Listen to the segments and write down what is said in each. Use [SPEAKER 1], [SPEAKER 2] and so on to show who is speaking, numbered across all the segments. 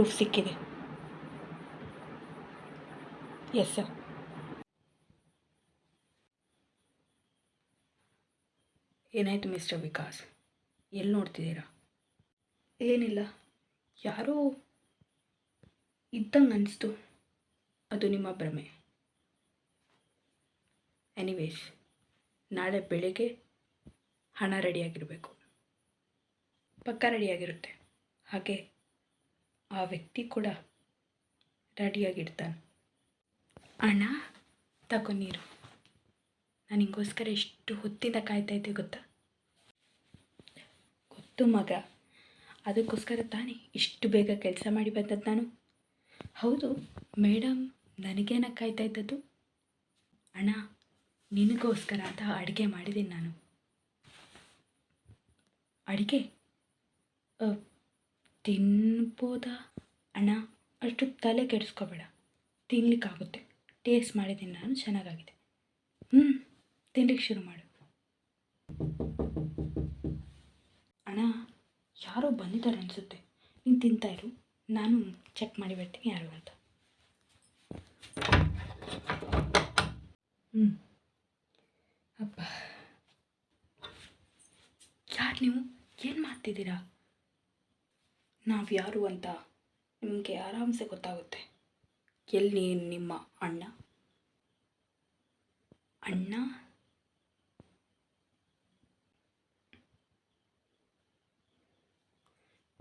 [SPEAKER 1] Proof ಸಿಕ್ಕಿದೆ. Yes sir ಏನಾಯಿತು mister Vikas? ಎಲ್ಲಿ ನೋಡ್ತಿದ್ದೀರಾ? ಏನಿಲ್ಲ. ಯಾರೋ ಇದ್ದಂಗೆ ಅನಿಸ್ತು. ಅದು ನಿಮ್ಮ ಭ್ರಮೆ. ಎನಿವೇಸ್ ನಾಳೆ ಬೆಳಿಗ್ಗೆ ಹಣ ರೆಡಿಯಾಗಿರಬೇಕು ಪಕ್ಕ ರೆಡಿಯಾಗಿರುತ್ತೆ ಹಾಗೆ ಆ ವ್ಯಕ್ತಿ ಕೂಡ ರೆಡಿಯಾಗಿಡ್ತಾನೆ ಅಣ್ಣ, ತಗೋ ನೀರು. ನಾನು ಹಿಂಗೋಸ್ಕರ ಎಷ್ಟು ಹೊತ್ತಿಂದ ಕಾಯ್ತಾ ಇದ್ದೆ ಗೊತ್ತಾ? ಗೊತ್ತು ಮಗ. ಅದಕ್ಕೋಸ್ಕರ ತಾನೇ ಇಷ್ಟು ಬೇಗ ಕೆಲಸ ಮಾಡಿ ಬಂದದ್ದು ನಾನು. ಹೌದು ಮೇಡಮ್ ನನಗೇನ ಕಾಯ್ತಾ ಇದ್ದದ್ದು? ಅಣ್ಣ, ನಿನಗೋಸ್ಕರ ಅಂತ ಅಡುಗೆ ಮಾಡಿದ್ದೀನಿ ನಾನು. ಅಡುಗೆ? ತಿನ್ಬೋದಾ? ಅಣ್ಣ, ಅಷ್ಟು ತಲೆ ಕೆಡಿಸ್ಕೋಬೇಡ. ತಿನ್ಲಿಕ್ಕಾಗುತ್ತೆ. ಟೇಸ್ಟ್ ಮಾಡಿದ್ದೀನಿ ನಾನು, ಚೆನ್ನಾಗಾಗಿದೆ. ಹ್ಞೂ ತಿನ್ಲಿಕ್ಕೆ ಶುರು ಮಾಡು. ಅಣ್ಣ, ಯಾರೋ ಬಂದಿದ್ದಾರೆ ಅನಿಸುತ್ತೆ. ನೀನು ತಿಂತಾ ಇರು. ನಾನು ಚೆಕ್ ಮಾಡಿ ಬರ್ತೀನಿ ಯಾರು ಅಂತ. ಹ್ಞೂ ಅಪ್ಪ ಯಾರು ನೀವು? ಏನು ಮಾಡ್ತಿದ್ದೀರಾ? ನಾವು ಯಾರು ಅಂತ ನಿಮಗೆ ಆರಾಮ್ಸೆ ಗೊತ್ತಾಗುತ್ತೆ. ಎಲ್ಲಿ ನಿಮ್ಮ ಅಣ್ಣ? ಅಣ್ಣ?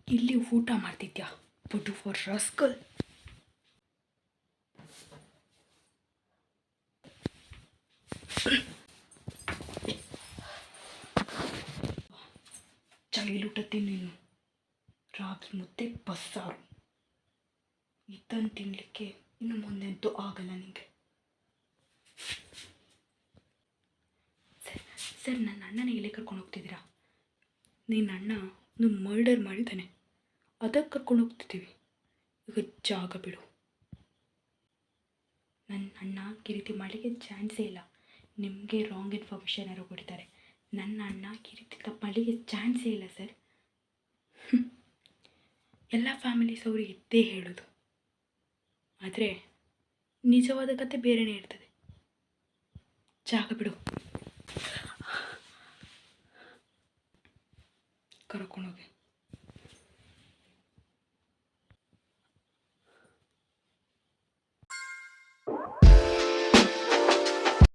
[SPEAKER 1] ಇಲ್ಲಿ ಊಟ ಮಾಡ್ತಿದ್ಯಾ? ಬುಡು ಫಾರ್ ರಸ್ಕಲ್. ಚೈಲ್ಡ್ ಊಟ ರಾಗಿ ಮುದ್ದೆ ಬಸ್ಸಾರು. ಇದನ್ನು ತಿನ್ನಲಿಕ್ಕೆ ಇನ್ನು ಮುಂದೆಂತೂ ಆಗಲ್ಲ ನಿಮಗೆ ಸರ್ ನನ್ನ ಅಣ್ಣನ ಎಲ್ಲಿ ಕರ್ಕೊಂಡು ಹೋಗ್ತಿದ್ದೀರಾ? ನಿನ್ನ ಅಣ್ಣ ಮರ್ಡರ್ ಮಾಡಿದ್ದಾನೆ. ಅದಕ್ಕೆ ಕರ್ಕೊಂಡು ಹೋಗ್ತಿದ್ದೀವಿ. ಈಗ ಜಾಗ ಬಿಡು. ನನ್ನ ಅಣ್ಣ ಈ ರೀತಿ ಮಾಡಲಿಕ್ಕೆ ಚಾನ್ಸೇ ಇಲ್ಲ. ನಿಮಗೆ ರಾಂಗ್ ಇನ್ಫಾರ್ಮೇಷನ್ ಯಾರೋ ಕೊಡ್ತಾರೆ ನನ್ನ ಅಣ್ಣ ಈ ರೀತಿ ಮಾಡಲಿಕ್ಕೆ ಚಾನ್ಸೇ ಇಲ್ಲ, ಸರ್. ಎಲ್ಲ ಫ್ಯಾಮಿಲೀಸ್ ಅವರು ಇದ್ದೇ ಹೇಳೋದು. ಆದರೆ ನಿಜವಾದ ಕತೆ ಬೇರೆಯೇ ಇರ್ತದೆ. ಜಾಗ ಬಿಡು. ಕರ್ಕೊಂಡೋಗಿ